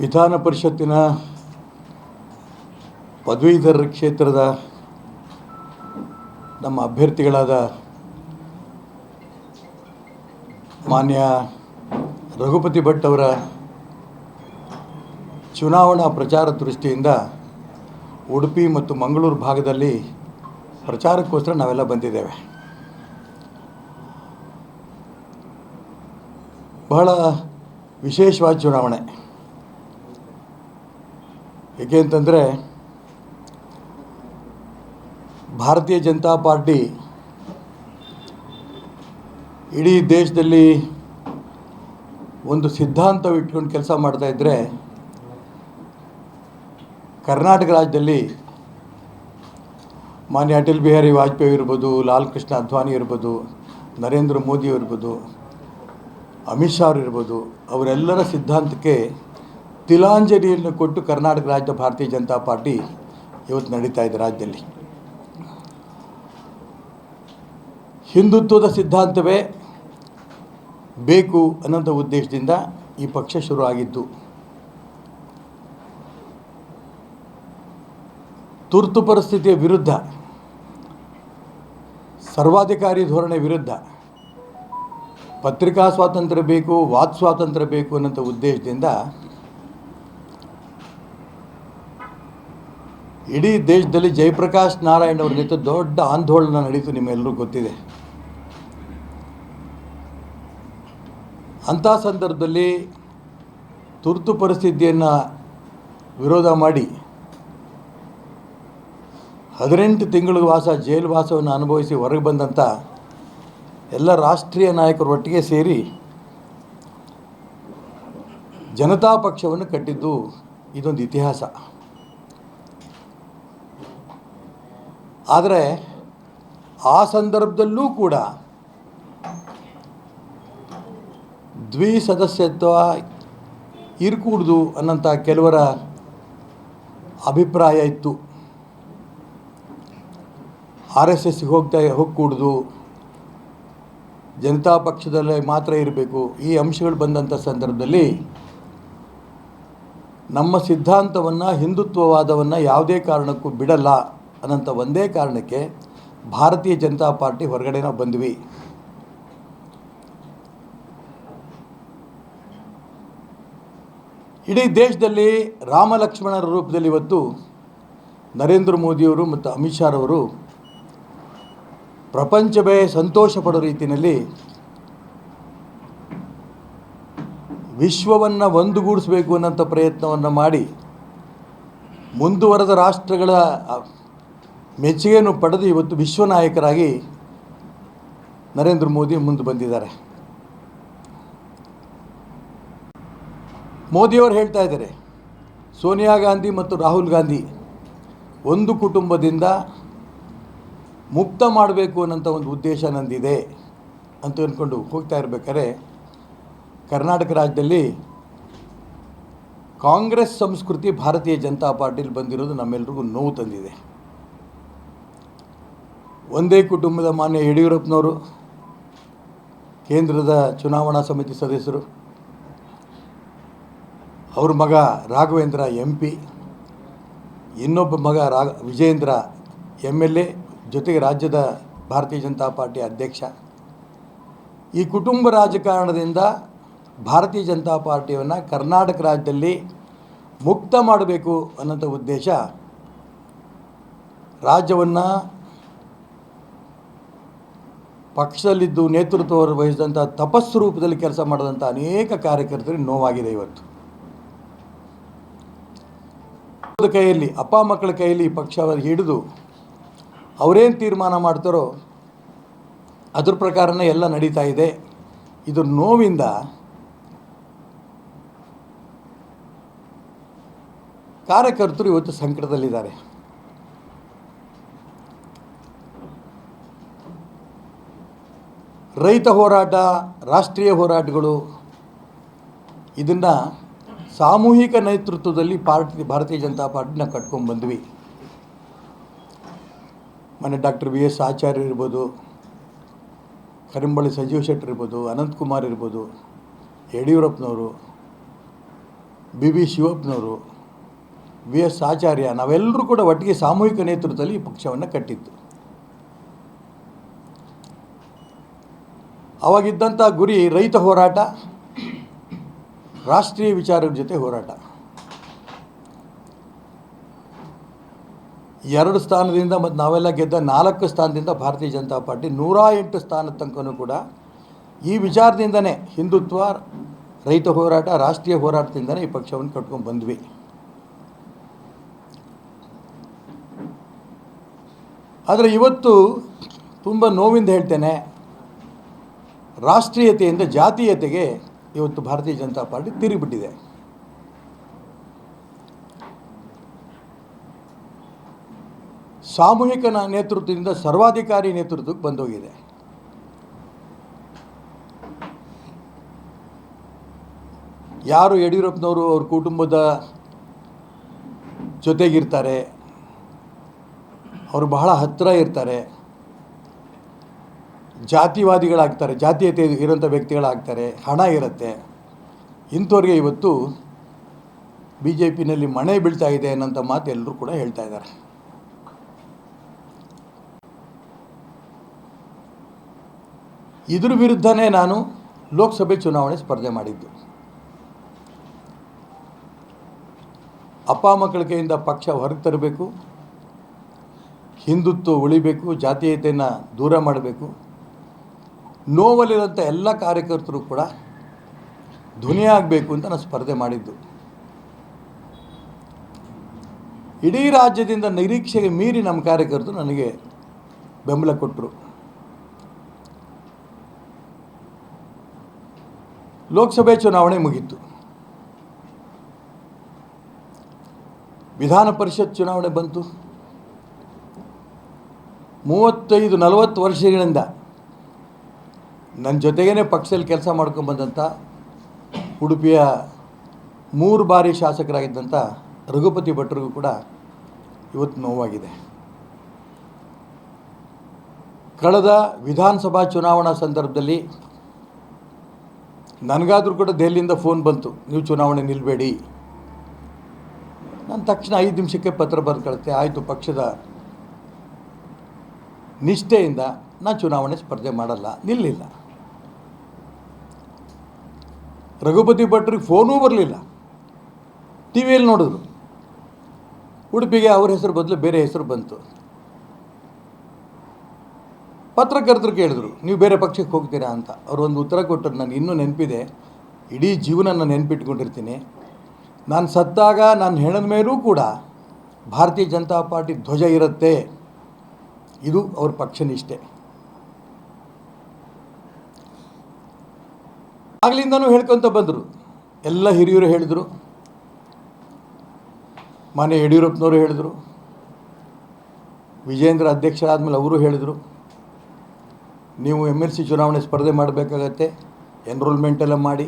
ವಿಧಾನ ಪರಿಷತ್ತಿನ ಪದವೀಧರ ಕ್ಷೇತ್ರದ ನಮ್ಮ ಅಭ್ಯರ್ಥಿಗಳಾದ ಮಾನ್ಯ ರಘುಪತಿ ಭಟ್ ಅವರ ಚುನಾವಣಾ ಪ್ರಚಾರ ದೃಷ್ಟಿಯಿಂದ ಉಡುಪಿ ಮತ್ತು ಮಂಗಳೂರು ಭಾಗದಲ್ಲಿ ಪ್ರಚಾರಕ್ಕೋಸ್ಕರ ನಾವೆಲ್ಲ ಬಂದಿದ್ದೇವೆ. ಬಹಳ ವಿಶೇಷವಾದ ಚುನಾವಣೆ. ಏಕೆ ಅಂತಂದರೆ ಭಾರತೀಯ ಜನತಾ ಪಾರ್ಟಿ ಇಡೀ ದೇಶದಲ್ಲಿ ಒಂದು ಸಿದ್ಧಾಂತವಿಟ್ಕೊಂಡು ಕೆಲಸ ಮಾಡ್ತಾ ಇದ್ದರೆ ಕರ್ನಾಟಕ ರಾಜ್ಯದಲ್ಲಿ ಮಾನ್ಯ ಅಟಲ್ ಬಿಹಾರಿ ವಾಜಪೇಯಿ ಇರ್ಬೋದು ಲಾಲ್ ಕೃಷ್ಣ ಅದ್ವಾನಿ ಇರ್ಬೋದು, ನರೇಂದ್ರ ಮೋದಿ ಇರ್ಬೋದು, ಅಮಿತ್ ಶಾ ಇರ್ಬೋದು, ಅವರೆಲ್ಲರ ಸಿದ್ಧಾಂತಕ್ಕೆ ತಿಲಾಂಜಲಿಯನ್ನು ಕೊಟ್ಟು ಕರ್ನಾಟಕ ರಾಜ್ಯ ಭಾರತೀಯ ಜನತಾ ಪಾರ್ಟಿ ಇವತ್ತು ನಡೀತಾ ಇದೆ ರಾಜ್ಯದಲ್ಲಿ. ಹಿಂದುತ್ವದ ಸಿದ್ಧಾಂತವೇ ಬೇಕು ಅನ್ನೋಂಥ ಉದ್ದೇಶದಿಂದ ಈ ಪಕ್ಷ ಶುರು ಆಗಿದ್ದು. ತುರ್ತು ಪರಿಸ್ಥಿತಿಯ ವಿರುದ್ಧ, ಸರ್ವಾಧಿಕಾರಿ ಧೋರಣೆ ವಿರುದ್ಧ ಪತ್ರಿಕಾ ಸ್ವಾತಂತ್ರ್ಯ ಬೇಕು ವಾಕ್ ಸ್ವಾತಂತ್ರ್ಯ ಬೇಕು ಅನ್ನೋಂಥ ಉದ್ದೇಶದಿಂದ ಇಡೀ ದೇಶದಲ್ಲಿ ಜಯಪ್ರಕಾಶ್ ನಾರಾಯಣ್ ಅವ್ರ ಜೊತೆ ದೊಡ್ಡ ಆಂದೋಲನ ನಡೀತು ನಿಮ್ಮೆಲ್ಲರೂ ಗೊತ್ತಿದೆ. ಅಂಥ ಸಂದರ್ಭದಲ್ಲಿ ತುರ್ತು ಪರಿಸ್ಥಿತಿಯನ್ನು ವಿರೋಧ ಮಾಡಿ ಹದಿನೆಂಟು ತಿಂಗಳ ವಾಸ ಜೈಲು ವಾಸವನ್ನು ಅನುಭವಿಸಿ ಹೊರಗೆ ಬಂದಂಥ ಎಲ್ಲ ರಾಷ್ಟ್ರೀಯ ನಾಯಕರು ಒಟ್ಟಿಗೆ ಸೇರಿ ಜನತಾ ಪಕ್ಷವನ್ನು ಕಟ್ಟಿದ್ದು ಇದೊಂದು ಇತಿಹಾಸ. ಆದರೆ ಆ ಸಂದರ್ಭದಲ್ಲೂ ಕೂಡ ದ್ವಿಸದಸ್ಯತ್ವ ಇರಕೂಡ್ದು ಅನ್ನಂಥ ಕೆಲವರ ಅಭಿಪ್ರಾಯ ಇತ್ತು. ಆರ್ ಎಸ್ ಎಸ್ಗೆ ಹೋಗ್ತಾ, ಹೋಗ್ಕೂಡ್ದು ಜನತಾ ಪಕ್ಷದಲ್ಲೇ ಮಾತ್ರ ಇರಬೇಕು. ಈ ಅಂಶಗಳು ಬಂದಂಥ ಸಂದರ್ಭದಲ್ಲಿ ನಮ್ಮ ಸಿದ್ಧಾಂತವನ್ನು, ಹಿಂದುತ್ವವಾದವನ್ನು ಯಾವುದೇ ಕಾರಣಕ್ಕೂ ಬಿಡಲ್ಲ. ಅನ್ನೋಂಥ ಒಂದೇ ಕಾರಣಕ್ಕೆ ಭಾರತೀಯ ಜನತಾ ಪಾರ್ಟಿ ಹೊರಗಡೆ ನಾವು ಬಂದ್ವಿ. ಇಡೀ ದೇಶದಲ್ಲಿ ರಾಮ ಲಕ್ಷ್ಮಣರ ರೂಪದಲ್ಲಿ ಇವತ್ತು ನರೇಂದ್ರ ಮೋದಿಯವರು ಮತ್ತು ಅಮಿತ್ ಶಾರವರು ಪ್ರಪಂಚವೇ ಸಂತೋಷ ಪಡೋ ರೀತಿಯಲ್ಲಿ ವಿಶ್ವವನ್ನು ಒಂದುಗೂಡಿಸಬೇಕು ಅನ್ನೋಂಥ ಪ್ರಯತ್ನವನ್ನು ಮಾಡಿ ಮುಂದುವರೆದ ರಾಷ್ಟ್ರಗಳ ಮೆಚ್ಚುಗೆಯನ್ನು ಪಡೆದು ಇವತ್ತು ವಿಶ್ವ ನಾಯಕರಾಗಿ ನರೇಂದ್ರ ಮೋದಿ ಮುಂದೆ ಬಂದಿದ್ದಾರೆ. ಮೋದಿಯವರು ಹೇಳ್ತಾ ಇದ್ದಾರೆ, ಸೋನಿಯಾ ಗಾಂಧಿ ಮತ್ತು ರಾಹುಲ್ ಗಾಂಧಿ ಒಂದು ಕುಟುಂಬದಿಂದ ಮುಕ್ತ ಮಾಡಬೇಕು ಅನ್ನೋಂಥ ಒಂದು ಉದ್ದೇಶ ನಂದಿದೆ ಅಂತ ಅಂದ್ಕೊಂಡು ಹೋಗ್ತಾ ಇರಬೇಕಾದ್ರೆ, ಕರ್ನಾಟಕ ರಾಜ್ಯದಲ್ಲಿ ಕಾಂಗ್ರೆಸ್ ಸಂಸ್ಕೃತಿ ಭಾರತೀಯ ಜನತಾ ಪಾರ್ಟಿಲಿ ಬಂದಿರೋದು ನಮ್ಮೆಲ್ರಿಗೂ ನೋವು ತಂದಿದೆ. ಒಂದೇ ಕುಟುಂಬದ ಮಾನ್ಯ ಯಡಿಯೂರಪ್ಪನವರು ಕೇಂದ್ರದ ಚುನಾವಣಾ ಸಮಿತಿ ಸದಸ್ಯರು, ಅವ್ರ ಮಗ ರಾಘವೇಂದ್ರ ಎಂ ಪಿ ಇನ್ನೊಬ್ಬ ಮಗ ರಾ ವಿಜಯೇಂದ್ರ ಎಂ ಎಲ್ ಎ ಜೊತೆಗೆ ರಾಜ್ಯದ ಭಾರತೀಯ ಜನತಾ ಪಾರ್ಟಿ ಅಧ್ಯಕ್ಷ. ಈ ಕುಟುಂಬ ರಾಜಕಾರಣದಿಂದ ಭಾರತೀಯ ಜನತಾ ಪಾರ್ಟಿಯನ್ನು ಕರ್ನಾಟಕ ರಾಜ್ಯದಲ್ಲಿ ಮುಕ್ತ ಮಾಡಬೇಕು ಅನ್ನೋಂಥ ಉದ್ದೇಶ ರಾಜ್ಯವನ್ನು ಪಕ್ಷದಲ್ಲಿದ್ದು ನೇತೃತ್ವ ವಹಿಸಿದಂಥ ತಪಸ್ಸು ರೂಪದಲ್ಲಿ ಕೆಲಸ ಮಾಡಿದಂಥ ಅನೇಕ ಕಾರ್ಯಕರ್ತರಿಗೆ ನೋವಾಗಿದೆ ಇವತ್ತು. ಕೈಯಲ್ಲಿ, ಅಪ್ಪ ಮಕ್ಕಳ ಕೈಯಲ್ಲಿ ಪಕ್ಷ ಹಿಡಿದು ಅವರೇನು ತೀರ್ಮಾನ ಮಾಡ್ತಾರೋ ಅದ್ರ ಪ್ರಕಾರನೇ ಎಲ್ಲ ನಡೀತಾ ಇದೆ. ಇದು ನೋವಿಂದ ಕಾರ್ಯಕರ್ತರು ಇವತ್ತು ಸಂಕಟದಲ್ಲಿದ್ದಾರೆ. ರೈತ ಹೋರಾಟ, ರಾಷ್ಟ್ರೀಯ ಹೋರಾಟಗಳು, ಇದನ್ನು ಸಾಮೂಹಿಕ ನೇತೃತ್ವದಲ್ಲಿ ಪಾರ್ಟಿ ಭಾರತೀಯ ಜನತಾ ಪಾರ್ಟಿನ ಕಟ್ಕೊಂಡು ಬಂದ್ವಿ. ಮನೆ ಡಾಕ್ಟರ್ ವಿ ಎಸ್ ಆಚಾರ್ಯ ಇರ್ಬೋದು ಕರಿಂಬಳ್ಳಿ ಸಂಜೀವ್ ಶೆಟ್ಟರ್ ಇರ್ಬೋದು ಅನಂತಕುಮಾರ್ ಇರ್ಬೋದು, ಯಡಿಯೂರಪ್ಪನವರು, ಬಿ ವಿ ಶಿವಪ್ಪನವರು ವಿ ಎಸ್ ಆಚಾರ್ಯ ನಾವೆಲ್ಲರೂ ಕೂಡ ಒಟ್ಟಿಗೆ ಸಾಮೂಹಿಕ ನೇತೃತ್ವದಲ್ಲಿ ಈ ಪಕ್ಷವನ್ನು ಕಟ್ಟಿದ್ದು. ಅವಾಗಿದ್ದಂಥ ಗುರಿ ರೈತ ಹೋರಾಟ, ರಾಷ್ಟ್ರೀಯ ವಿಚಾರದ ಜೊತೆ ಹೋರಾಟ. ಎರಡು ಸ್ಥಾನದಿಂದ ಮತ್ತು ನಾವೆಲ್ಲ ಗೆದ್ದ ನಾಲ್ಕು ಸ್ಥಾನದಿಂದ ಭಾರತೀಯ ಜನತಾ ಪಾರ್ಟಿ ನೂರ ಎಂಟು ಸ್ಥಾನದ ತನಕನೂ ಕೂಡ ಈ ವಿಚಾರದಿಂದನೇ ಹಿಂದುತ್ವ, ರೈತ ಹೋರಾಟ, ರಾಷ್ಟ್ರೀಯ ಹೋರಾಟದಿಂದನೇ ಈ ಪಕ್ಷವನ್ನು ಕಟ್ಕೊಂಡು ಬಂದ್ವಿ. ಆದರೆ ಇವತ್ತು ತುಂಬ ನೋವಿಂದ ಹೇಳ್ತೇನೆ ರಾಷ್ಟ್ರೀಯತೆಯಿಂದ ಜಾತೀಯತೆಗೆ ಇವತ್ತು ಭಾರತೀಯ ಜನತಾ ಪಾರ್ಟಿ ತಿರುಗಿಬಿಟ್ಟಿದೆ. ಸಾಮೂಹಿಕ ನೇತೃತ್ವದಿಂದ ಸರ್ವಾಧಿಕಾರಿ ನೇತೃತ್ವಕ್ಕೆ ಬಂದೋಗಿದೆ. ಯಾರು ಯಡಿಯೂರಪ್ಪನವರು ಅವ್ರ ಕುಟುಂಬದ ಜೊತೆಗಿರ್ತಾರೆ, ಅವರು ಬಹಳ ಹತ್ತಿರ ಇರ್ತಾರೆ ಜಾತಿವಾದಿಗಳಾಗ್ತಾರೆ, ಜಾತೀಯತೆ ಇರೋಂಥ ವ್ಯಕ್ತಿಗಳಾಗ್ತಾರೆ, ಹಣ ಇರುತ್ತೆ. ಇಂಥವ್ರಿಗೆ ಇವತ್ತು ಬಿ ಜೆ ಪಿನಲ್ಲಿ ಮಣೆ ಬೀಳ್ತಾ ಇದೆ ಅನ್ನೋಂಥ ಮಾತು ಎಲ್ಲರೂ ಕೂಡ ಹೇಳ್ತಾ ಇದ್ದಾರೆ. ಇದ್ರ ವಿರುದ್ಧನೇ ನಾನು ಲೋಕಸಭೆ ಚುನಾವಣೆ ಸ್ಪರ್ಧೆ ಮಾಡಿದ್ದು. ಅಪ್ಪ ಮಕ್ಕಳ ಕೈಯಿಂದ ಪಕ್ಷ ಹೊರಗೆ ತರಬೇಕು, ಹಿಂದುತ್ವ ಉಳಿಬೇಕು, ಜಾತೀಯತೆಯನ್ನು ದೂರ ಮಾಡಬೇಕು. ನೋವಲ್ಲಿರೋಂಥ ಎಲ್ಲ ಕಾರ್ಯಕರ್ತರು ಕೂಡ ಧ್ವನಿಯಾಗಬೇಕು ಅಂತ ನಾನು ಸ್ಪರ್ಧೆ ಮಾಡಿದ್ದು. ಇಡೀ ರಾಜ್ಯದಿಂದ ನಿರೀಕ್ಷೆಗೆ ಮೀರಿ ನಮ್ಮ ಕಾರ್ಯಕರ್ತರು ನನಗೆ ಬೆಂಬಲ ಕೊಟ್ಟರು. ಲೋಕಸಭೆ ಚುನಾವಣೆ ಮುಗೀತು. ವಿಧಾನ ಪರಿಷತ್ ಚುನಾವಣೆ ಬಂತು. ಮೂವತ್ತೈದು ನಲವತ್ತು ವರ್ಷಗಳಿಂದ ನನ್ನ ಜೊತೆಗೇ ಪಕ್ಷದಲ್ಲಿ ಕೆಲಸ ಮಾಡ್ಕೊಂಬಂದಂಥ ಉಡುಪಿಯ ಮೂರು ಬಾರಿ ಶಾಸಕರಾಗಿದ್ದಂಥ ರಘುಪತಿ ಭಟ್ರಿಗೂ ಕೂಡ ಇವತ್ತು ನೋವಾಗಿದೆ. ಕಳೆದ ವಿಧಾನಸಭಾ ಚುನಾವಣಾ ಸಂದರ್ಭದಲ್ಲಿ ನನಗಾದರೂ ಕೂಡ ದೆಹಲಿಯಿಂದ ಫೋನ್ ಬಂತು, ನೀವು ಚುನಾವಣೆ ನಿಲ್ಲಬೇಡಿ ನಾನು ತಕ್ಷಣ ಐದು ನಿಮಿಷಕ್ಕೆ ಪತ್ರ ಬರೆದು ಕಳಿಸ್ತೆ ಆಯಿತು, ಪಕ್ಷದ ನಿಷ್ಠೆಯಿಂದ ನಾನು ಚುನಾವಣೆ ಸ್ಪರ್ಧೆ ಮಾಡಲ್ಲ, ನಿಲ್ಲಿಲ್ಲ. ರಘುಪತಿ ಭಟ್ರಿಗೆ ಫೋನೂ ಬರಲಿಲ್ಲ. ಟಿ ವಿಯಲ್ಲಿ ನೋಡಿದ್ರು. ಉಡುಪಿಗೆ ಅವ್ರ ಹೆಸರು ಬದಲು ಬೇರೆ ಹೆಸರು ಬಂತು. ಪತ್ರಕರ್ತರು ಕೇಳಿದ್ರು, ನೀವು ಬೇರೆ ಪಕ್ಷಕ್ಕೆ ಹೋಗ್ತೀರಾ ಅಂತ. ಅವರು ಒಂದು ಉತ್ತರ ಕೊಟ್ಟರು, ನಾನು ಇನ್ನೂ ನೆನಪಿದೆ. ಇಡೀ ಜೀವನ ನಾನು ನೆನಪಿಟ್ಕೊಂಡಿರ್ತೀನಿ. ನಾನು ಸತ್ತಾಗ ನಾನು ಹೆಣದ ಮೇಲೂ ಕೂಡ ಭಾರತೀಯ ಜನತಾ ಪಾರ್ಟಿ ಧ್ವಜ ಇರುತ್ತೆ. ಇದು ಅವ್ರ ಪಕ್ಷ ನಿಷ್ಠೆ ಆಗ್ಲಿಂದನೂ ಹೇಳ್ಕೊತ ಬಂದರು. ಎಲ್ಲ ಹಿರಿಯರು ಹೇಳಿದರು. ಮನೆ ಯಡಿಯೂರಪ್ಪನವರು ಹೇಳಿದರು. ವಿಜೇಂದ್ರ ಅಧ್ಯಕ್ಷರಾದಮೇಲೆ ಅವರು ಹೇಳಿದರು. ನೀವು ಎಂ ಎಲ್ ಸಿ ಚುನಾವಣೆ ಸ್ಪರ್ಧೆ ಮಾಡಬೇಕಾಗತ್ತೆ. ಎನ್ರೋಲ್ಮೆಂಟ್ ಎಲ್ಲ ಮಾಡಿ.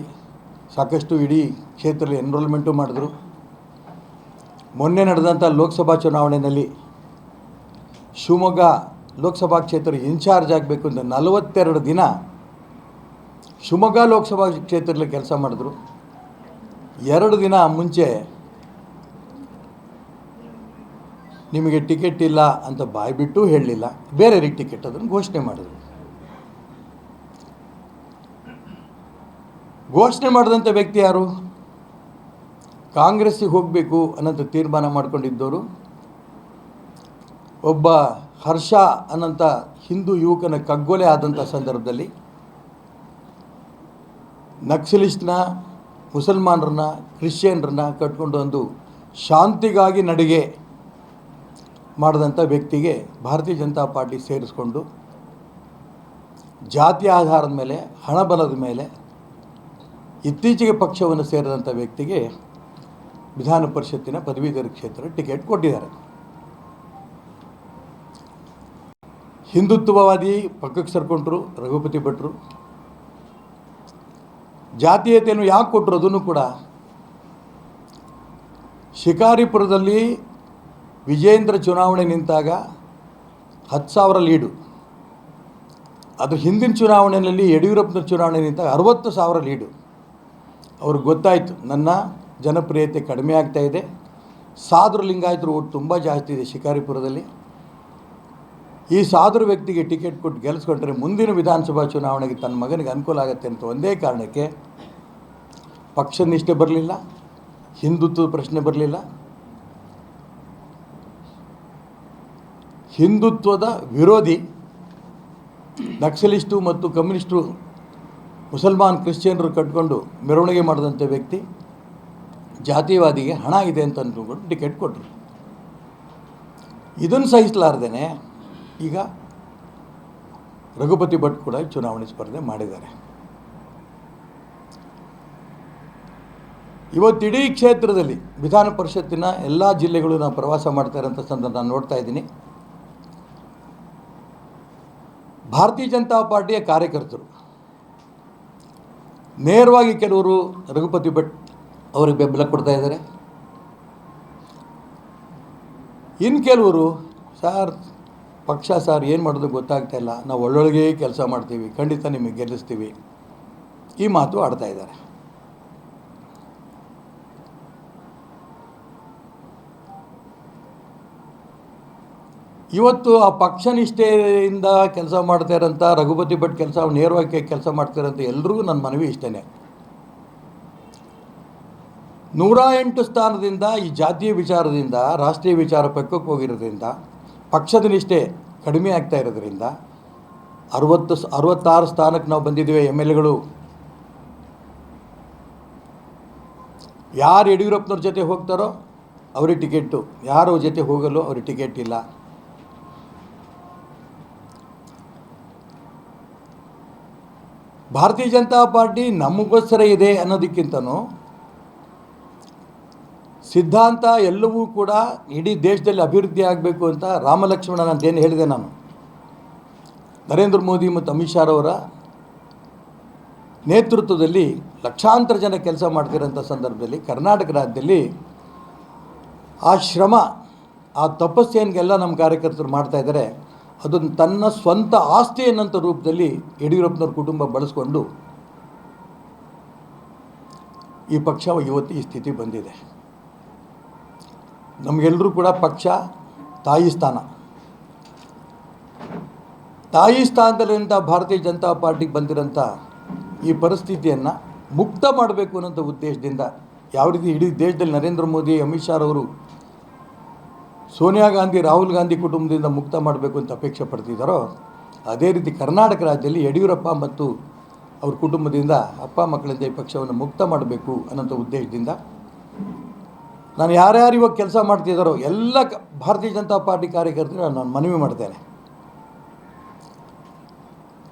ಸಾಕಷ್ಟು ಇಡೀ ಕ್ಷೇತ್ರದಲ್ಲಿ ಎನ್ರೋಲ್ಮೆಂಟು ಮಾಡಿದ್ರು. ಮೊನ್ನೆ ನಡೆದಂಥ ಲೋಕಸಭಾ ಚುನಾವಣೆಯಲ್ಲಿ ಶಿವಮೊಗ್ಗ ಲೋಕಸಭಾ ಕ್ಷೇತ್ರ ಇನ್ಚಾರ್ಜ್ ಆಗಬೇಕು ಅಂತ ನಲವತ್ತೆರಡು ದಿನ ಶಿವಮೊಗ್ಗ ಲೋಕಸಭಾ ಕ್ಷೇತ್ರದಲ್ಲಿ ಕೆಲಸ ಮಾಡಿದ್ರು. ಎರಡು ದಿನ ಮುಂಚೆ ನಿಮಗೆ ಟಿಕೆಟ್ ಇಲ್ಲ ಅಂತ ಬಾಯ್ಬಿಟ್ಟು ಹೇಳಲಿಲ್ಲ. ಬೇರೆಯವ್ರಿಗೆ ಟಿಕೆಟ್ ಅದನ್ನು ಘೋಷಣೆ ಮಾಡಿದ್ರು. ಘೋಷಣೆ ಮಾಡಿದಂಥ ವ್ಯಕ್ತಿ ಯಾರು? ಕಾಂಗ್ರೆಸ್ಸಿಗೆ ಹೋಗಬೇಕು ಅನ್ನೋಂಥ ತೀರ್ಮಾನ ಮಾಡ್ಕೊಂಡಿದ್ದವರು. ಒಬ್ಬ ಹರ್ಷ ಅನ್ನೋಂಥ ಹಿಂದೂ ಯುವಕನ ಕಗ್ಗೊಲೆ ಆದಂಥ ಸಂದರ್ಭದಲ್ಲಿ ನಕ್ಸಲಿಸ್ಟ್ನ, ಮುಸಲ್ಮಾನರನ್ನ, ಕ್ರಿಶ್ಚಿಯನ್ರನ್ನ ಕಟ್ಕೊಂಡು ಒಂದು ಶಾಂತಿಗಾಗಿ ನಡಿಗೆ ಮಾಡಿದಂಥ ವ್ಯಕ್ತಿಗೆ ಭಾರತೀಯ ಜನತಾ ಪಾರ್ಟಿ ಸೇರಿಸ್ಕೊಂಡು ಜಾತಿ ಆಧಾರದ ಮೇಲೆ, ಹಣಬಲದ ಮೇಲೆ ಇತ್ತೀಚೆಗೆ ಪಕ್ಷವನ್ನು ಸೇರಿದಂಥ ವ್ಯಕ್ತಿಗೆ ವಿಧಾನ ಪರಿಷತ್ತಿನ ಪದವೀಧರ ಕ್ಷೇತ್ರ ಟಿಕೆಟ್ ಕೊಟ್ಟಿದ್ದಾರೆ. ಹಿಂದುತ್ವವಾದಿ ಪಕ್ಕಕ್ಕೆ ಸರ್ಕೊಂಡ್ರು, ರಘುಪತಿ ಭಟ್ರು. ಜಾತೀಯತೆಯನ್ನು ಯಾಕೆ ಕೊಟ್ಟರು ಅದನ್ನು ಕೂಡ? ಶಿಕಾರಿಪುರದಲ್ಲಿ ವಿಜೇಂದ್ರ ಚುನಾವಣೆ ನಿಂತಾಗ ಹತ್ತು ಸಾವಿರ ಲೀಡು. ಅದು ಹಿಂದಿನ ಚುನಾವಣೆಯಲ್ಲಿ ಯಡಿಯೂರಪ್ಪನ ಚುನಾವಣೆ ನಿಂತಾಗ ಅರವತ್ತು ಸಾವಿರ ಲೀಡು. ಅವ್ರಿಗೆ ಗೊತ್ತಾಯಿತು, ನನ್ನ ಜನಪ್ರಿಯತೆ ಕಡಿಮೆ ಆಗ್ತಾ ಇದೆ. ಸಾಧು ಲಿಂಗಾಯತರು ಓಟ್ ತುಂಬ ಜಾಸ್ತಿ ಇದೆ ಶಿಕಾರಿಪುರದಲ್ಲಿ. ಈ ಸಾಧು ವ್ಯಕ್ತಿಗೆ ಟಿಕೆಟ್ ಕೊಟ್ಟು ಗೆಲ್ಲಿಸ್ಕೊಂಡ್ರೆ ಮುಂದಿನ ವಿಧಾನಸಭಾ ಚುನಾವಣೆಗೆ ತನ್ನ ಮಗನಿಗೆ ಅನುಕೂಲ ಆಗುತ್ತೆ ಅಂತ ಒಂದೇ ಕಾರಣಕ್ಕೆ ಪಕ್ಷ ನಿಷ್ಠೆ ಬರಲಿಲ್ಲ, ಹಿಂದುತ್ವದ ಪ್ರಶ್ನೆ ಬರಲಿಲ್ಲ. ಹಿಂದುತ್ವದ ವಿರೋಧಿ ನಕ್ಸಲಿಸ್ಟು ಮತ್ತು ಕಮ್ಯುನಿಸ್ಟು ಮುಸಲ್ಮಾನ್ ಕ್ರಿಶ್ಚಿಯನ್ರು ಕಟ್ಕೊಂಡು ಮೆರವಣಿಗೆ ಮಾಡಿದಂಥ ವ್ಯಕ್ತಿ ಜಾತಿವಾದಿಗೆ ಹಣ ಇದೆ ಅಂತ ಅಂದ್ಕೊಂಡು ಟಿಕೆಟ್ ಕೊಟ್ಟರು. ಇದನ್ನು ಸಹಿಸಲಾರ್ದೇನೆ ಈಗ ರಘುಪತಿ ಭಟ್ ಕೂಡ ಚುನಾವಣೆ ಸ್ಪರ್ಧೆ ಮಾಡಿದ್ದಾರೆ. ಇವತ್ತಿಡೀ ಕ್ಷೇತ್ರದಲ್ಲಿ ವಿಧಾನ ಪರಿಷತ್ತಿನ ಎಲ್ಲ ಜಿಲ್ಲೆಗಳು ನಾವು ಪ್ರವಾಸ ಮಾಡ್ತಾ ಇರೋಂಥ ನಾನು ನೋಡ್ತಾ ಇದ್ದೀನಿ. ಭಾರತೀಯ ಜನತಾ ಪಾರ್ಟಿಯ ಕಾರ್ಯಕರ್ತರು, ನೇರವಾಗಿ ಕೆಲವರು ರಘುಪತಿ ಭಟ್ ಅವರಿಗೆ ಬೆಂಬಲ ಕೊಡ್ತಾ ಇದ್ದಾರೆ. ಇನ್ನು ಕೆಲವರು, ಸರ್ ಪಕ್ಷ ಸರ್ ಏನು ಮಾಡೋದು ಗೊತ್ತಾಗ್ತಾ ಇಲ್ಲ. ನಾವು ಒಳ್ಳೊಳಗೆ ಕೆಲಸ ಮಾಡ್ತೀವಿ. ಖಂಡಿತ ನಿಮಗೆ ಗೆಲ್ಲಿಸ್ತೀವಿ. ಈ ಮಾತು ಆಡ್ತಾ ಇದ್ದಾರೆ. ಇವತ್ತು ಆ ಪಕ್ಷ ನಿಷ್ಠೆಯಿಂದ ಕೆಲಸ ಮಾಡ್ತಾ ಇರೋಂಥ ರಘುಪತಿ ಭಟ್ ಕೆಲಸ ನೇರವಾಗಿ ಕೆಲಸ ಮಾಡ್ತಿರೋಂಥ ಎಲ್ರಿಗೂ ನನ್ನ ಮನವಿ ಇಷ್ಟೇ ನೂರ ಎಂಟು ಸ್ಥಾನದಿಂದ ಈ ಜಾತಿಯ ವಿಚಾರದಿಂದ, ರಾಷ್ಟ್ರೀಯ ವಿಚಾರ ಪಕ್ಕಕ್ಕೆ ಹೋಗಿರೋದ್ರಿಂದ ಪಕ್ಷದ ನಿಷ್ಠೆ ಕಡಿಮೆ ಆಗ್ತಾ ಇರೋದ್ರಿಂದ ಅರವತ್ತು ಅರವತ್ತಾರು ಸ್ಥಾನಕ್ಕೆ ನಾವು ಬಂದಿದ್ದೇವೆ ಎಂ ಎಲ್ ಎಗಳು. ಯಾರು ಯಡಿಯೂರಪ್ಪನವ್ರ ಜೊತೆ ಹೋಗ್ತಾರೋ ಅವ್ರಿಗೆ ಟಿಕೆಟು ಯಾರು ಜೊತೆ ಹೋಗಲು ಅವ್ರಿಗೆ ಟಿಕೆಟ್ ಇಲ್ಲ. ಭಾರತೀಯ ಜನತಾ ಪಾರ್ಟಿ ನಮಗೋಸ್ಕರ ಇದೆ ಅನ್ನೋದಕ್ಕಿಂತನೂ ಸಿದ್ಧಾಂತ ಎಲ್ಲವೂ ಕೂಡ ಇಡೀ ದೇಶದಲ್ಲಿ ಅಭಿವೃದ್ಧಿ ಆಗಬೇಕು ಅಂತ ರಾಮಲಕ್ಷ್ಮಣನ ಅಂತ ಏನು ಹೇಳಿದೆ ನಾನು. ನರೇಂದ್ರ ಮೋದಿ ಮತ್ತು ಅಮಿತ್ ಶಾ ಅವರ ನೇತೃತ್ವದಲ್ಲಿ ಲಕ್ಷಾಂತರ ಜನ ಕೆಲಸ ಮಾಡ್ತಿರೋಂಥ ಸಂದರ್ಭದಲ್ಲಿ ಕರ್ನಾಟಕ ರಾಜ್ಯದಲ್ಲಿ ಆ ಶ್ರಮ, ಆ ತಪಸ್ಸೇನಿಗೆಲ್ಲ ನಮ್ಮ ಕಾರ್ಯಕರ್ತರು ಮಾಡ್ತಾಯಿದ್ದಾರೆ ಅದನ್ನು ತನ್ನ ಸ್ವಂತ ಆಸ್ತಿ ಅನ್ನೋಂಥ ರೂಪದಲ್ಲಿ ಯಡಿಯೂರಪ್ಪನವ್ರ ಕುಟುಂಬ ಬಳಸ್ಕೊಂಡು ಈ ಪಕ್ಷ ಇವತ್ತು ಈ ಸ್ಥಿತಿ ಬಂದಿದೆ. ನಮಗೆಲ್ಲರೂ ಕೂಡ ಪಕ್ಷ ತಾಯಿ ಸ್ಥಾನ. ತಾಯಿ ಸ್ಥಾನದಲ್ಲಿರುವಂಥ ಭಾರತೀಯ ಜನತಾ ಪಾರ್ಟಿಗೆ ಬಂದಿರೋಂಥ ಈ ಪರಿಸ್ಥಿತಿಯನ್ನು ಮುಕ್ತ ಮಾಡಬೇಕು ಅನ್ನೋಂಥ ಉದ್ದೇಶದಿಂದ ಯಾವ ರೀತಿ ಇಡೀ ದೇಶದಲ್ಲಿ ನರೇಂದ್ರ ಮೋದಿ, ಅಮಿತ್ ಶಾ ಅವರು ಸೋನಿಯಾ ಗಾಂಧಿ, ರಾಹುಲ್ ಗಾಂಧಿ ಕುಟುಂಬದಿಂದ ಮುಕ್ತ ಮಾಡಬೇಕು ಅಂತ ಅಪೇಕ್ಷೆ ಪಡ್ತಿದ್ದಾರೋ, ಅದೇ ರೀತಿ ಕರ್ನಾಟಕ ರಾಜ್ಯದಲ್ಲಿ ಯಡಿಯೂರಪ್ಪ ಮತ್ತು ಅವ್ರ ಕುಟುಂಬದಿಂದ ಅಪ್ಪ ಮಕ್ಕಳಿಂದ ಈ ಪಕ್ಷವನ್ನು ಮುಕ್ತ ಮಾಡಬೇಕು ಅನ್ನೋಂಥ ಉದ್ದೇಶದಿಂದ ನಾನು ಯಾರ್ಯಾರು ಇವಾಗ ಕೆಲಸ ಮಾಡ್ತಿದ್ದಾರೋ ಎಲ್ಲ ಭಾರತೀಯ ಜನತಾ ಪಾರ್ಟಿ ಕಾರ್ಯಕರ್ತರು ನಾನು ಮನವಿ ಮಾಡ್ತೇನೆ.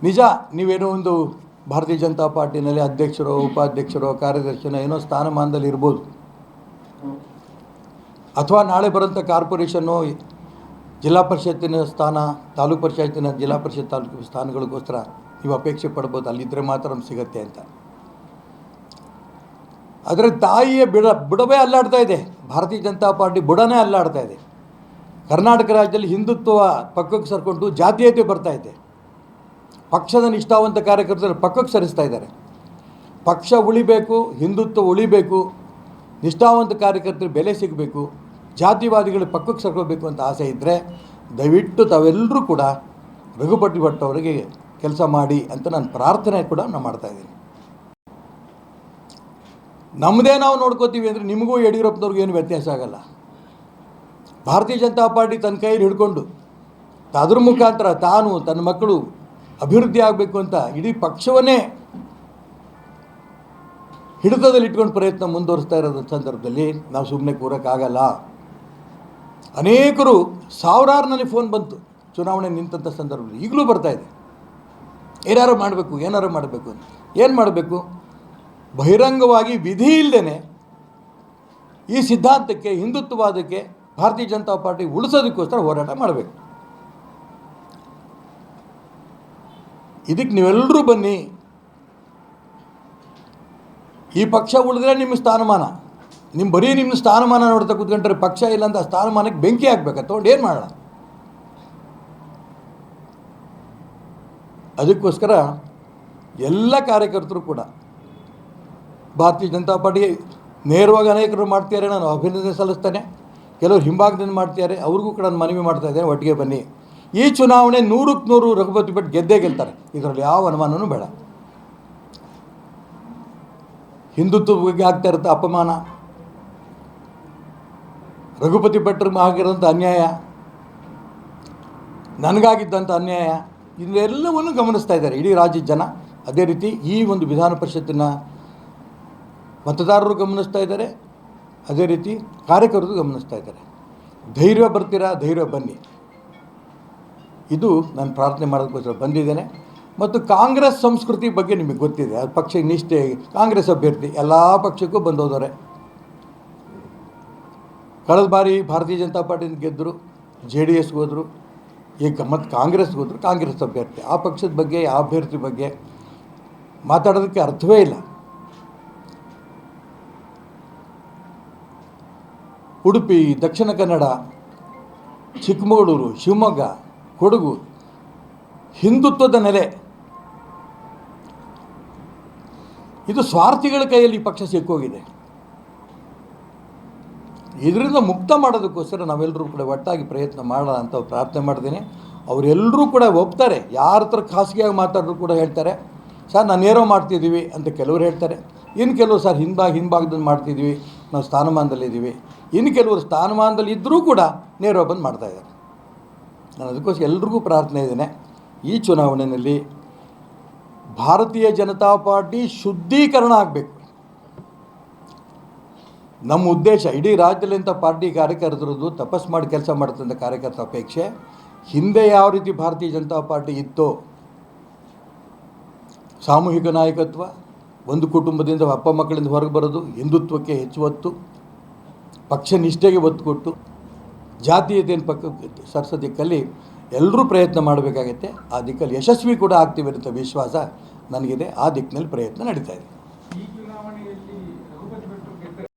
ನಿಜ, ನೀವೇನೋ ಒಂದು ಭಾರತೀಯ ಜನತಾ ಪಾರ್ಟಿನಲ್ಲಿ ಅಧ್ಯಕ್ಷರೋ, ಉಪಾಧ್ಯಕ್ಷರೋ, ಕಾರ್ಯದರ್ಶಿನೋ ಏನೋ ಸ್ಥಾನಮಾನದಲ್ಲಿ ಇರ್ಬೋದು. ಅಥವಾ ನಾಳೆ ಬರೋಂಥ ಕಾರ್ಪೊರೇಷನ್ನು ಜಿಲ್ಲಾ ಪರಿಷತ್ತಿನ ಸ್ಥಾನ, ತಾಲೂಕು ಪರಿಷತ್ತಿನ ಜಿಲ್ಲಾ ಪರಿಷತ್ ತಾಲೂಕು ಸ್ಥಾನಗಳಿಗೋಸ್ಕರ ನೀವು ಅಪೇಕ್ಷೆ ಪಡ್ಬೋದು ಅಲ್ಲಿದ್ದರೆ ಮಾತ್ರ ನಮ್ಗೆ ಸಿಗತ್ತೆ ಅಂತ. ಆದರೆ ತಾಯಿಯ ಬಿಡ, ಬುಡವೇ ಅಲ್ಲಾಡ್ತಾ ಇದೆ. ಭಾರತೀಯ ಜನತಾ ಪಾರ್ಟಿ ಬುಡನೇ ಅಲ್ಲಾಡ್ತಾ ಇದೆ. ಕರ್ನಾಟಕ ರಾಜ್ಯದಲ್ಲಿ ಹಿಂದುತ್ವ ಪಕ್ಕಕ್ಕೆ ಸರ್ಕೊಂಡು ಜಾತೀಯತೆ ಬರ್ತಾ ಇದೆ. ಪಕ್ಷದ ನಿಷ್ಠಾವಂತ ಕಾರ್ಯಕರ್ತರು ಪಕ್ಕಕ್ಕೆ ಸರಿಸ್ತಾ ಇದ್ದಾರೆ. ಪಕ್ಷ ಉಳಿಬೇಕು, ಹಿಂದುತ್ವ ಉಳಿಬೇಕು, ನಿಷ್ಠಾವಂತ ಕಾರ್ಯಕರ್ತರು ಬೆಲೆ ಸಿಗಬೇಕು, ಜಾತಿವಾದಿಗಳು ಪಕ್ಕಕ್ಕೆ ಸರ್ಕೋಬೇಕು ಅಂತ ಆಸೆ ಇದ್ದರೆ ದಯವಿಟ್ಟು ತಾವೆಲ್ಲರೂ ಕೂಡ ರಘುಪತಿ ಭಟ್ ಅವರಿಗೆ ಕೆಲಸ ಮಾಡಿ ಅಂತ ನಾನು ಪ್ರಾರ್ಥನೆ ಕೂಡ ನಾನು ಮಾಡ್ತಾಯಿದ್ದೀನಿ ನಮ್ಮದೇ ನಾವು ನೋಡ್ಕೋತೀವಿ ಅಂದರೆ ನಿಮಗೂ ಯಡಿಯೂರಪ್ಪನವ್ರಿಗೂ ಏನು ವ್ಯತ್ಯಾಸ ಆಗಲ್ಲ. ಭಾರತೀಯ ಜನತಾ ಪಾರ್ಟಿ ತನ್ನ ಕೈಯಲ್ಲಿ ಹಿಡ್ಕೊಂಡು ಅದ್ರ ಮುಖಾಂತರ ತಾನು ತನ್ನ ಮಕ್ಕಳು ಅಭಿವೃದ್ಧಿ ಆಗಬೇಕು ಅಂತ ಇಡೀ ಪಕ್ಷವನ್ನೇ ಹಿಡಿತದಲ್ಲಿ ಇಟ್ಕೊಂಡು ಪ್ರಯತ್ನ ಮುಂದುವರಿಸ್ತಾ ಇರೋದ ಸಂದರ್ಭದಲ್ಲಿ ನಾವು ಸುಮ್ಮನೆ ಕೂರೋಕ್ಕಾಗಲ್ಲ ಅನೇಕರು ಸಾವಿರಾರು ಫೋನ್ ಬಂತು, ಚುನಾವಣೆ ನಿಂತಂಥ ಸಂದರ್ಭದಲ್ಲಿ ಈಗಲೂ ಬರ್ತಾ ಇದೆ. ಏನಾರು ಮಾಡಬೇಕು ಏನಾರು ಮಾಡಬೇಕು ಅಂತ. ಏನು ಮಾಡಬೇಕು? ಬಹಿರಂಗವಾಗಿ ವಿಧಿ ಇಲ್ಲದೇ ಈ ಸಿದ್ಧಾಂತಕ್ಕೆ, ಹಿಂದುತ್ವವಾದಕ್ಕೆ ಭಾರತೀಯ ಜನತಾ ಪಾರ್ಟಿ ಉಳಿಸೋದಕ್ಕೋಸ್ಕರ ಹೋರಾಟ ಮಾಡಬೇಕು. ಇದಕ್ಕೆ ನೀವೆಲ್ಲರೂ ಬನ್ನಿ. ಈ ಪಕ್ಷ ಉಳಿದ್ರೆ ನಿಮ್ಮ ಸ್ಥಾನಮಾನ. ನಿಮ್ಮ ಬರೀ ನಿಮ್ಮ ಸ್ಥಾನಮಾನ ನೋಡ್ತಾ ಕೂತ್ಕೊಂಡ್ರೆ ಪಕ್ಷ ಇಲ್ಲ ಅಂತ ಸ್ಥಾನಮಾನಕ್ಕೆ ಬೆಂಕಿ ಹಾಕ್ಬೇಕು? ತೊಗೊಂಡು ಏನು ಮಾಡೋಣ ಅದಕ್ಕೋಸ್ಕರ ಎಲ್ಲ ಕಾರ್ಯಕರ್ತರು ಕೂಡ ಭಾರತೀಯ ಜನತಾ ಪಾರ್ಟಿ ನೇರವಾಗಿ ಅನೇಕರು ಮಾಡ್ತಿದ್ದಾರೆ, ನಾನು ಅಭಿನಂದನೆ ಸಲ್ಲಿಸ್ತೇನೆ. ಕೆಲವರು ಹಿಂಭಾಗದಿಂದ ಮಾಡ್ತಿದ್ದಾರೆ, ಅವ್ರಿಗೂ ಕೂಡ ನಾನು ಮನವಿ ಮಾಡ್ತಾ ಇದ್ದೇನೆ, ಒಟ್ಟಿಗೆ ಬನ್ನಿ. ಈ ಚುನಾವಣೆ ನೂರಕ್ಕೆ ನೂರು ರಘುಪತಿ ಭಟ್ ಗೆದ್ದೇ ಗೆಲ್ತಾರೆ. ಇದರಲ್ಲಿ ಯಾವ ಅನುಮಾನವೂ ಬೇಡ. ಹಿಂದುತ್ವ ಬಗ್ಗೆ ಆಗ್ತಾ ಇರುತ್ತೆ ಅಪಮಾನ, ರಘುಪತಿ ಭಟ್ರ ಆಗಿರೋಂಥ ಅನ್ಯಾಯ, ನನಗಾಗಿದ್ದಂಥ ಅನ್ಯಾಯ, ಇದೆಲ್ಲವನ್ನು ಗಮನಿಸ್ತಾ ಇದ್ದಾರೆ ಇಡೀ ರಾಜ್ಯದ ಜನ. ಅದೇ ರೀತಿ ಈ ಒಂದು ವಿಧಾನ ಪರಿಷತ್ತಿನ ಮತದಾರರು ಗಮನಿಸ್ತಾ ಇದ್ದಾರೆ. ಅದೇ ರೀತಿ ಕಾರ್ಯಕರ್ತರು ಗಮನಿಸ್ತಾ ಇದ್ದಾರೆ. ಧೈರ್ಯ ಬರ್ತೀರಾ? ಧೈರ್ಯ ಬನ್ನಿ. ಇದು ನಾನು ಪ್ರಾರ್ಥನೆ ಮಾಡೋದಕ್ಕೋಸ್ಕರ ಬಂದಿದ್ದೇನೆ. ಮತ್ತು ಕಾಂಗ್ರೆಸ್ ಸಂಸ್ಕೃತಿ ಬಗ್ಗೆ ನಿಮಗೆ ಗೊತ್ತಿದೆ. ಅದು ಪಕ್ಷ ನಿಷ್ಠೆ, ಕಾಂಗ್ರೆಸ್ ಅಭ್ಯರ್ಥಿ, ಎಲ್ಲ ಪಕ್ಷಕ್ಕೂ ಬಂದೋದವರೆ ಕಳೆದ ಬಾರಿ ಭಾರತೀಯ ಜನತಾ ಪಾರ್ಟಿಯಿಂದ ಗೆದ್ದರು, ಜೆ ಡಿ ಎಸ್ಗೆ ಹೋದರು ಈಗ ಮತ್ತು ಕಾಂಗ್ರೆಸ್ಗೆ ಹೋದರು, ಕಾಂಗ್ರೆಸ್ ಅಭ್ಯರ್ಥಿ. ಆ ಪಕ್ಷದ ಬಗ್ಗೆ, ಆ ಅಭ್ಯರ್ಥಿ ಬಗ್ಗೆ ಮಾತಾಡೋದಕ್ಕೆ ಅರ್ಥವೇ ಇಲ್ಲ. ಉಡುಪಿ, ದಕ್ಷಿಣ ಕನ್ನಡ, ಚಿಕ್ಕಮಗಳೂರು, ಶಿವಮೊಗ್ಗ, ಕೊಡಗು, ಹಿಂದುತ್ವದ ನೆಲೆ. ಇದು ಸ್ವಾರ್ಥಿಗಳ ಕೈಯಲ್ಲಿ ಪಕ್ಷ ಸಿಕ್ಕೋಗಿದೆ. ಇದರಿಂದ ಮುಕ್ತ ಮಾಡೋದಕ್ಕೋಸ್ಕರ ನಾವೆಲ್ಲರೂ ಕೂಡ ಒಟ್ಟಾಗಿ ಪ್ರಯತ್ನ ಮಾಡೋಣ ಅಂತ ಪ್ರಾರ್ಥನೆ ಮಾಡ್ತೀನಿ. ಅವರೆಲ್ಲರೂ ಕೂಡ ಒಪ್ತಾರೆ. ಯಾರ ಹತ್ರ ಖಾಸಗಿಯಾಗಿ ಮಾತಾಡಿದ್ರು ಕೂಡ ಹೇಳ್ತಾರೆ. ಸರ್, ನಾನು ನೇರೋ ಮಾಡ್ತಿದ್ದೀವಿ ಅಂತ ಕೆಲವರು ಹೇಳ್ತಾರೆ. ಇನ್ನು ಕೆಲವರು, ಸರ್ ಹಿಂಬಾಗ ಹಿಂಭಾಗದಲ್ಲಿ ಮಾಡ್ತಿದ್ದೀವಿ. ನಾವು ಸ್ಥಾನಮಾನದಲ್ಲಿದ್ದೀವಿ. ಇನ್ನು ಕೆಲವರು ಸ್ಥಾನಮಾನದಲ್ಲಿ ಇದ್ದರೂ ಕೂಡ ನೇರ ಬಂದು ಮಾಡ್ತಾಯಿದ್ದಾರೆ ನಾನು ಅದಕ್ಕೋಸ್ಕರ ಎಲ್ರಿಗೂ ಪ್ರಾರ್ಥನೆ ಇದ್ದೇನೆ. ಈ ಚುನಾವಣೆಯಲ್ಲಿ ಭಾರತೀಯ ಜನತಾ ಪಾರ್ಟಿ ಶುದ್ಧೀಕರಣ ಆಗಬೇಕು. ನಮ್ಮ ಉದ್ದೇಶ, ಇಡೀ ರಾಜ್ಯದಲ್ಲಿಂಥ ಪಾರ್ಟಿ ಕಾರ್ಯಕರ್ತರದ್ದು ತಪಸ್ ಮಾಡಿ ಕೆಲಸ ಮಾಡ್ತಂಥ ಕಾರ್ಯಕರ್ತ ಅಪೇಕ್ಷೆ. ಹಿಂದೆ ಯಾವ ರೀತಿ ಭಾರತೀಯ ಜನತಾ ಪಾರ್ಟಿ ಇತ್ತೋ, ಸಾಮೂಹಿಕ ನಾಯಕತ್ವ, ಒಂದು ಕುಟುಂಬದಿಂದ ಅಪ್ಪ ಮಕ್ಕಳಿಂದ ಹೊರಗೆ ಬರೋದು, ಹಿಂದುತ್ವಕ್ಕೆ ಹೆಚ್ಚು ಒತ್ತು ಪಕ್ಷ ನಿಷ್ಠೆಗೆ ಒತ್ತು ಕೊಟ್ಟು ಜಾತೀಯತೆಯನ್ನು ಪಕ್ಕ ಸರ್ಸ ದಿಕ್ಕಲ್ಲಿ ಎಲ್ಲರೂ ಪ್ರಯತ್ನ ಮಾಡಬೇಕಾಗತ್ತೆ. ಆ ದಿಕ್ಕಲ್ಲಿ ಯಶಸ್ವಿ ಕೂಡ ಆಗ್ತೀವಿ ಅಂತ ವಿಶ್ವಾಸ ನನಗಿದೆ. ಆ ದಿಕ್ಕಿನಲ್ಲಿ ಪ್ರಯತ್ನ ನಡೀತಾ ಇದೆ.